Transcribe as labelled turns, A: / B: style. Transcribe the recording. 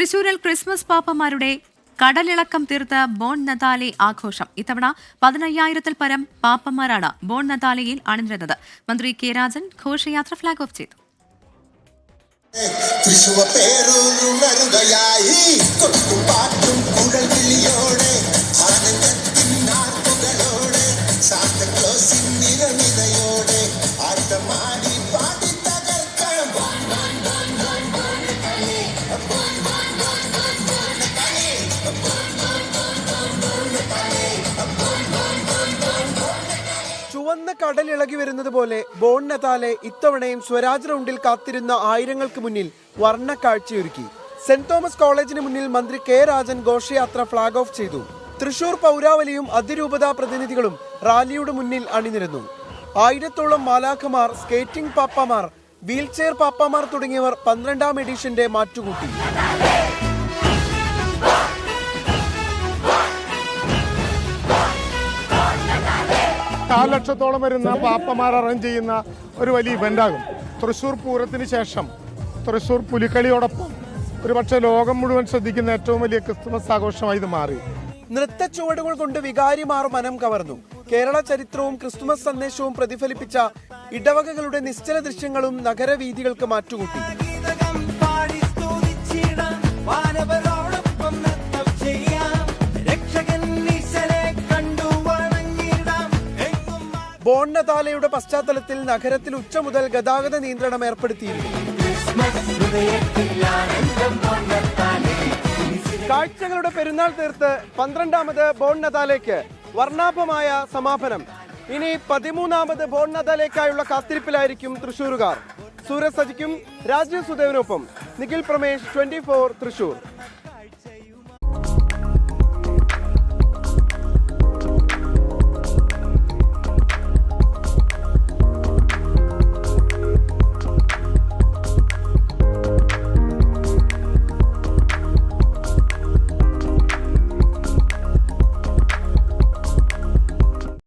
A: തൃശൂരിൽ ക്രിസ്മസ് പാപ്പമാരുടെ കടലിളക്കം തീർത്ത ബോൺ നതാലെ ആഘോഷം. ഇത്തവണ പതിനയ്യായിരത്തിൽ പരം പാപ്പന്മാരാണ് ബോൺ നതാലയിൽ അണിനിരുന്നത്. മന്ത്രി കെ രാജൻ ഘോഷയാത്ര ഫ്ളാഗ് ഓഫ് ചെയ്തു.
B: തൃശുവ പേരൂരുണരുകയായി കൊട്ടും പാട്ടും കുഴൽ
C: ചുവന്ന കടൽ ഇളകി വരുന്നത് പോലെ ബോൺ ഇത്തവണയും സ്വരാജ് റൗണ്ടിൽ കാത്തിരുന്ന ആയിരങ്ങൾക്ക് മുന്നിൽ വർണ കാഴ്ചയൊരുക്കി. സെന്റ് തോമസ് കോളേജിന് മുന്നിൽ മന്ത്രി കെ രാജൻ ഘോഷയാത്ര ഫ്ളാഗ് ഓഫ് ചെയ്തു. തൃശൂർ പൗരാവലിയും അതിരൂപതാ പ്രതിനിധികളും റാലിയുടെ മുന്നിൽ അണിനിരന്നു. ആയിരത്തോളം മാലാഖമാർ സ്കേറ്റിംഗ് പാപ്പമാർ വീൽചെയർ പാപ്പമാർ തുടങ്ങിയവർ പന്ത്രണ്ടാം എഡിഷന്റെ മാറ്റുകൂട്ടി.
D: കാൽ ലക്ഷത്തോളം വരുന്ന പാപ്പമാർ അറേഞ്ച് ചെയ്യുന്ന ഒരു വലിയ ഇവന്റാകും തൃശ്ശൂർ പൂരത്തിന് ശേഷം തൃശ്ശൂർ പുലിക്കളിയോടൊപ്പം ഒരുപക്ഷെ ലോകം മുഴുവൻ ശ്രദ്ധിക്കുന്ന ഏറ്റവും വലിയ ക്രിസ്തുമസ് ആഘോഷമായി ഇത് മാറി.
C: നൃത്ത ചുവടുകൾ കൊണ്ട് വികാരിമാർ മനം കവർന്നു. കേരള ചരിത്രവും ക്രിസ്തുമസ് സന്ദേശവും പ്രതിഫലിപ്പിച്ച ഇടവകകളുടെ നിശ്ചല ദൃശ്യങ്ങളും നഗരവീതികൾക്ക് മാറ്റുകൂട്ടി. ബോൺ പശ്ചാത്തലത്തിൽ നഗരത്തിൽ ഉച്ച മുതൽ ഗതാഗത നിയന്ത്രണം ഏർപ്പെടുത്തിയിരുന്നു. കാഴ്ചകളുടെ പെരുന്നാൾ തീർത്ത് പന്ത്രണ്ടാമത് ബോൺ നതാലേക്ക് വർണാഭമായ സമാപനം. ഇനി പതിമൂന്നാമത് ബോണ്ണതാലേക്കായുള്ള കാത്തിരിപ്പിലായിരിക്കും തൃശൂരുകാർ. സൂരജ് സജിക്കും രാജീവ് സുദേവനൊപ്പം നിഖിൽ പ്രമേഷ് ട്വന്റി തൃശൂർ.